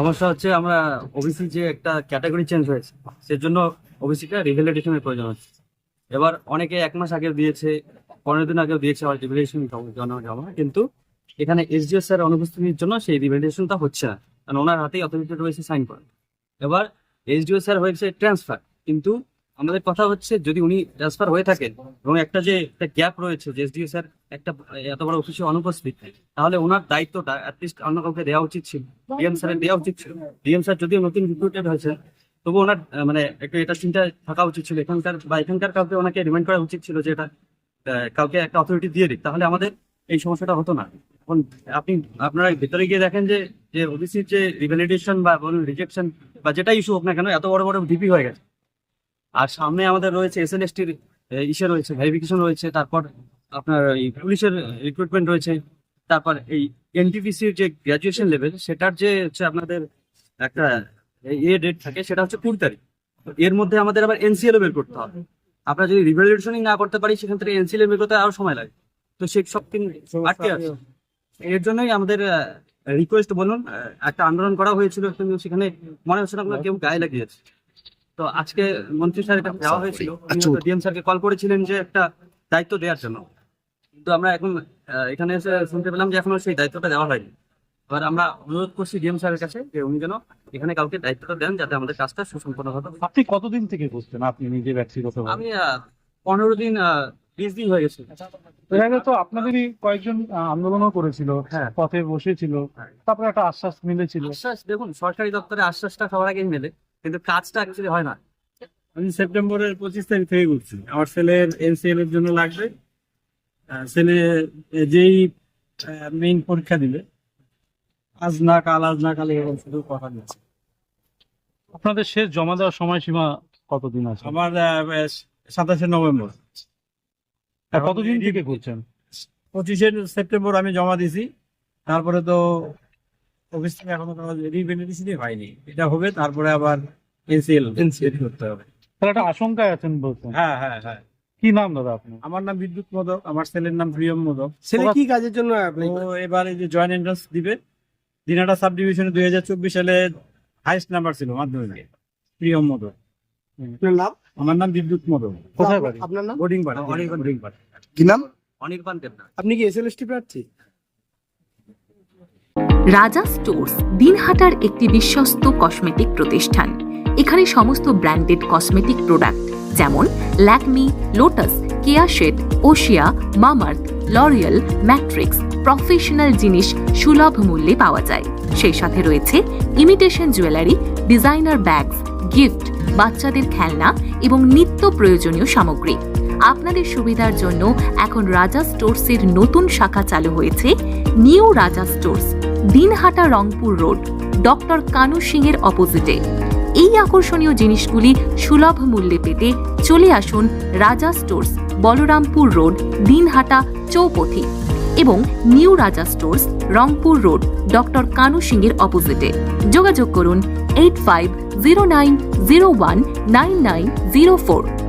সমস্যা হচ্ছে আমরা ওবিসি যে একটা ক্যাটাগরি চেঞ্জ হয়েছে, সেজন্য ওবিসিটা রিভ্যালিডেশনের প্রয়োজন হচ্ছে। এবার অনেকে এক মাস আগে দিয়েছে, পনেরো দিন আগেও দিয়েছে, আবার রিভ্যালিডেশন জমা জমা কিন্তু এখানে এসডিও স্যার অনুপস্থিতির জন্য সেই রিভ্যালিডেশনটা হচ্ছে না, কারণ ওনার হাতেই অথরিটি রয়েছে সাইন করেন এবার এসডিও স্যার হয়েছে ট্রান্সফার কিন্তু আমাদের কথা হচ্ছে, যদি উনি ট্রান্সফার হয়ে থাকেন এবং একটা যে একটা গ্যাপ রয়েছে, যে এসডিও স্যার একটা এত বড় অফিসে অনুপস্থিত, তাহলে ওনার দায়িত্বটা অ্যাটলিস্ট অন্য কাউকে দেওয়া উচিত ছিল। ডিএম স্যারের দেওয়া উচিত ছিল। ডিএম স্যার যদিও নতুন রিক্রুটেড হয়েছে, তবু ওনার মানে একটু এটা চিন্তা থাকা উচিত ছিল। এখানকার বা এখানকার কাউকে ওনাকে রিমাইন্ড করা উচিত ছিল যে এটা কাউকে একটা অথরিটি দিয়ে দিক। তাহলে আমাদের এই সমস্যাটা হতো না। এখন আপনি, আপনারা ভেতরে গিয়ে দেখেন যে যে ওবিসির যে রিভ্যালিডেশন বা বলুন রিজেকশন বা যেটা ইস্যু হোক না কেন, এত বড় বড় ডিপি হয়ে গেছে। আর সামনে আমাদের রয়েছে এস এন এস টির ইসে রয়েছে ভেরিফিকেশন রয়েছে, তারপর আপনার এই পুলিশের রিক্রুটমেন্ট রয়েছে, তারপর এই এনটিপিসির যে গ্র্যাজুয়েশন লেভেল সেটার যে হচ্ছে আপনাদের একটা, এ ডেট থাকে, সেটা হচ্ছে কুড়ি তারিখ। এর মধ্যে আমাদের আবার এনসিএল বের করতে হবে। আমরা যদি রিভ্যালিডেশনই না করতে পারি, সেখান থেকে এনসিএল বের করতে আরও সময় লাগে। তো সে সব দিন আটকে আছে। এর জন্যই আমাদের রিকোয়েস্ট বলুন একটা আন্দোলন করা হয়েছিল কিন্তু সেখানে মনে হচ্ছে না কেউ গায়ে লাগিয়েছে তো আজকে মন্ত্রী স্যার এটা দেওয়া হয়েছিল। ডিএম স্যারকে কল করেছিলেন যে একটা দায়িত্ব দেওয়ার জন্য। কিন্তু আমরা এখন এখানে এসে শুনতে পেলাম যে এখনও সেই দায়িত্বটা দেওয়া হয়নি। এবার আমরা অনুরোধ করছি ডিএম স্যারের কাছে যে উনি যেন এখানে কাউকে দায়িত্বটা দেন যাতে আমাদের কাজটা সুসম্পন্ন হতো আপনি কতদিন থেকে করছেন আপনি নিজে ব্যক্তিগত আমি আহ, পনেরো দিন আহ, বিশ দিন হয়ে গেছে। এর আগে তো আপনাদেরই কয়েকজন আন্দোলনও করেছিল হ্যাঁ। পথে বসেছিল হ্যাঁ। তারপরে একটা আশ্বাস মিলেছিল। আশ্বাস দেখুন সরকারি দপ্তরে আশ্বাসটা সবার আগেই মেলে। কিন্তু কাজটা অ্যাকচুয়ালি হয় না। আমি সেপ্টেম্বরের পঁচিশ তারিখ থেকে করছি আমার ছেলের এনসিএল এর জন্য লাগবে। আহ, ছেলে আহ, যেই মেইন পরীক্ষা দিবে। আজ না কাল আজ না কাল এরকম শুধু কথা দিচ্ছে। আপনাদের শেষ জমা দেওয়ার সময়সীমা কতদিন আছে? আমার সাতাশে নভেম্বর। আর কতদিন থেকে করছেন পঁচিশে সেপ্টেম্বর আমি জমা দিছি। তারপরে তো অফিস থেকে এখনও কোনো রিভেনিডিসিটি হয়নি। এটা হবে তারপরে আবার এনসিএল এনসিএল। করতে হবে। তাহলে একটা আশঙ্কায় আছেন বলছেন। হ্যাঁ হ্যাঁ হ্যাঁ। কি নাম দাদা আপনি আমার নাম বিদ্যুৎ মোদক আমার ছেলের নাম প্রিয়ম মোদক। ছেলে কি কাজের জন্য ও এবারে যে জয়েন্ট এন্ট্রান্স দিবে দিনাটা সাব ডিভিশনে দুই হাজার চব্বিশ সালে হাইস্ট নাম্বার ছিল মাধ্যমিকে। প্রিয়ম মোদক। আপনার নাম? আমার নাম বিদ্যুৎ মোদক। কোথায় বাড়ি? আপনার নাম? বোর্ডিং পাড়া বোর্ডিং পাড়া কি নাম? অনির্বাণ দেবনাথ। আপনি কি এসএলএসটি প্রার্থী? রাজা স্টোর্স দিনহাটার একটি বিশ্বস্ত কসমেটিক প্রতিষ্ঠান। এখানে সমস্ত ব্র্যান্ডেড কসমেটিক প্রোডাক্ট যেমন ল্যাকমি, লোটাস, কেয়া শেড, ওশিয়া, মামার্থ, লরিয়াল, ম্যাট্রিক্স প্রফেশনাল জিনিস সুলভ মূল্যে পাওয়া যায়। সেই সাথে রয়েছে imitation jewellery, designer bags, gift, বাচ্চাদের খেলনা এবং নিত্য প্রয়োজনীয় সামগ্রী। আপনাদের সুবিধার জন্য এখন রাজা স্টোর্সের নতুন শাখা চালু হয়েছে new Raja stores, Dinhata Rangpur road, doctor Kanu Singh এর অপোজিটে। এই আকর্ষণীয় জিনিসগুলি সুলভ মূল্যে পেতে চলে আসুন রাজা স্টোর্স, বলরামপুর রোড, দিনহাটা চৌপথি এবং new Raja stores, Rangpur road, doctor Kanu Singh এর অপোজিটে। যোগাযোগ করুন eight five zero nine zero one nine nine zero four.